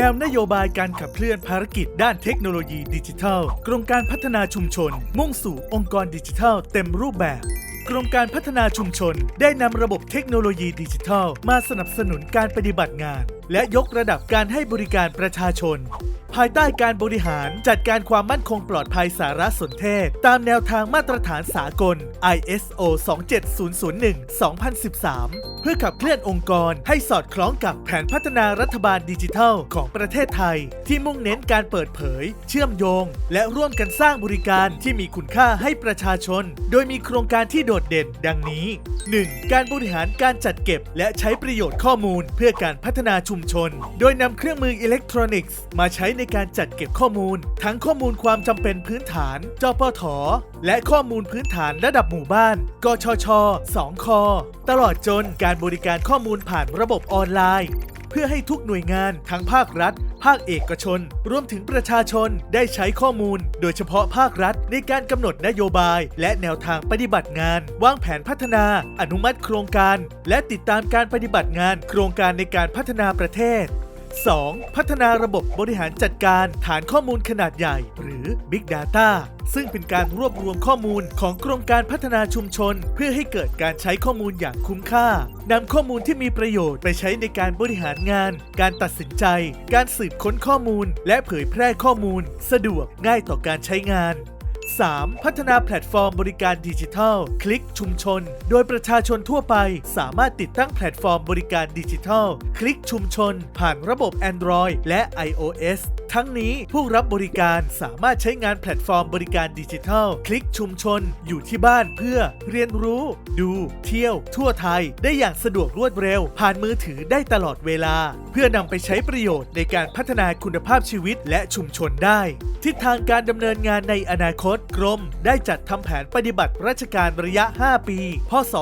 แนวนโยบายการขับเคลื่อนภารกิจด้านเทคโนโลยีดิจิทัล กรมการพัฒนาชุมชน มุ่งสู่องค์กรดิจิทัลเต็มรูปแบบกรมการพัฒนาชุมชน ได้นำระบบเทคโนโลยีดิจิทัล มาสนับสนุนการปฏิบัติงาน และยกระดับการให้บริการประชาชน ภายใต้การบริหารจัดการความมั่นคงปลอดภัยสารสนเทศ ตามแนวทางมาตรฐานสากล ISO 27001-2013 เพื่อขับเคลื่อนองค์กรให้สอดคล้องกับแผนพัฒนารัฐบาลดิจิทัลของประเทศไทย ที่มุ่งเน้นการเปิดเผย เชื่อมโยง และร่วมกันสร้างบริการที่มีคุณค่าให้ประชาชน โดยมีโครงการที่โดดเด่น ดังนี้ 1. การบริหารการจัดเก็บ และใช้ประโยชน์ข้อมูล เพื่อการพัฒนาชุมชน โดยนำเครื่องมืออิเล็กทรอนิกส์ มาใช้ในการจัดเก็บข้อมูล ทั้งข้อมูลความจำเป็นพื้นฐาน จปท และข้อมูลพื้นฐานระดับหมู่บ้าน กชช2คตลอดจนการบริการข้อมูลผ่านระบบออนไลน์ เพื่อให้ทุกหน่วยงานทั้งภาครัฐ ภาคเอกชน รวมถึงประชาชนได้ใช้ข้อมูล โดยเฉพาะภาครัฐ ในการกำหนดนโยบาย และแนวทางปฏิบัติงาน วางแผนพัฒนา อนุมัติโครงการ และติดตามการปฏิบัติงาน โครงการในการพัฒนาประเทศ 2. พัฒนาระบบบริหารจัดการฐานข้อมูลขนาดใหญ่ หรือ Big Data ซึ่งเป็นการรวบรวมข้อมูลของกรมการพัฒนาชุมชน เพื่อให้เกิดการใช้ข้อมูลอย่างคุ้มค่านำข้อมูลที่มีประโยชน์ไปใช้ในการบริหารงาน การตัดสินใจ การสืบค้นข้อมูล และเผยแพร่ข้อมูล สะดวกง่ายต่อการใช้งาน 3. พัฒนาแพลตฟอร์มบริการดิจิทัล คลิกชุมชน โดยประชาชนทั่วไป สามารถติดตั้งแพลตฟอร์มบริการดิจิทัล คลิกชุมชน ผ่านระบบ Android และ iOS ทั้งนี้ผู้รับบริการสามารถใช้งานแพลตฟอร์มบริการดิจิทัล คลิกชุมชนอยู่ที่บ้านเพื่อเรียนรู้ ดู เที่ยว ทั่วไทย ได้อย่างสะดวกรวดเร็ว ผ่านมือถือได้ตลอดเวลา เพื่อนำไปใช้ประโยชน์ในการพัฒนาคุณภาพชีวิตและชุมชนได้ ทิศทางการดำเนินงานในอนาคตกรม ได้จัดทำแผนปฏิบัติราชการระยะ 5 ปี พศ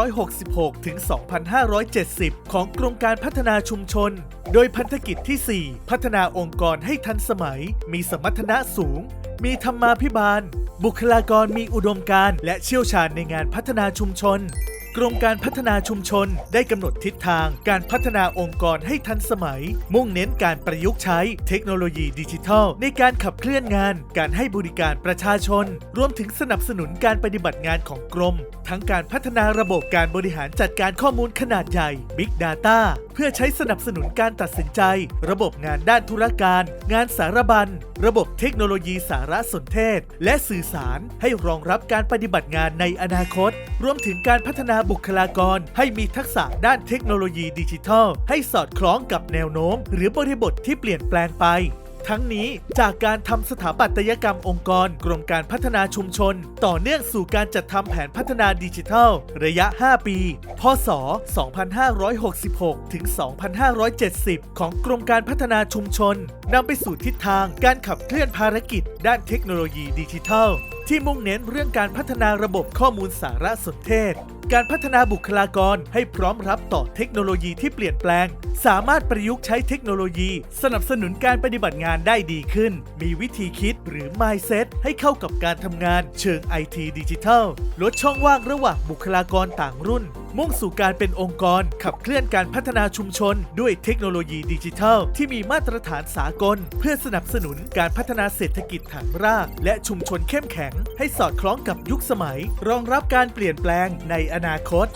2566 ถึง 2570 ของกรมการพัฒนาชุมชน โดยพันธกิจที่ 4 พัฒนาองค์กรให้ทันสมัย มีสมรรถนะสูง มีธรรมาภิบาล บุคลากรมีอุดมการณ์และเชี่ยวชาญในงานพัฒนาชุมชน กรมการพัฒนาชุมชนได้กำหนดทิศทางการพัฒนาองค์กรให้ทันสมัย มุ่งเน้นการประยุกต์ใช้เทคโนโลยีดิจิทัล ในการขับเคลื่อนงาน การให้บริการประชาชน รวมถึงสนับสนุนการปฏิบัติงานของกรม ทั้งการพัฒนาระบบการบริหารจัดการข้อมูลขนาดใหญ่ Big Data เพื่อใช้สนับสนุนการตัดสินใจ ระบบงานด้านธุรการ งานสารบัญ ระบบเทคโนโลยีสารสนเทศ และสื่อสารให้รองรับการปฏิบัติงานในอนาคต รวมถึงการพัฒนาบุคลากร ให้มีทักษะด้านเทคโนโลยีดิจิทัล ให้สอดคล้องกับแนวโน้ม หรือบริบทที่เปลี่ยนแปลงไป ทั้งนี้จากการทำสถาปัตยกรรมองค์กร กรมการพัฒนาชุมชน ต่อเนื่องสู่การจัดทำแผนพัฒนาดิจิทัล ระยะ 5 ปี พศ 2566 ถึง 2570 ของกรมการพัฒนาชุมชนนำไปสู่ทิศทางการขับเคลื่อนภารกิจด้านเทคโนโลยีดิจิทัล ที่มุ่งเน้นเรื่องการพัฒนาระบบข้อมูลสารสนเทศ การพัฒนาบุคลากรให้พร้อมรับต่อเทคโนโลยีที่เปลี่ยนแปลง สามารถประยุกต์ใช้เทคโนโลยี สนับสนุนการปฏิบัติงานได้ดีขึ้น มีวิธีคิดหรือ mindset ให้เข้ากับการทำงานเชิงไอทีดิจิทัล ลดช่องว่างระหว่างบุคลากรต่างรุ่นมุ่งสู่การเป็นองค์กร ขับเคลื่อนการพัฒนาชุมชน ด้วยเทคโนโลยีดิจิทัล ที่มีมาตรฐานสากล เพื่อสนับสนุนการพัฒนาเศรษฐกิจฐานราก และชุมชนเข้มแข็ง ให้สอดคล้องกับยุคสมัย รองรับการเปลี่ยนแปลงในอนาคต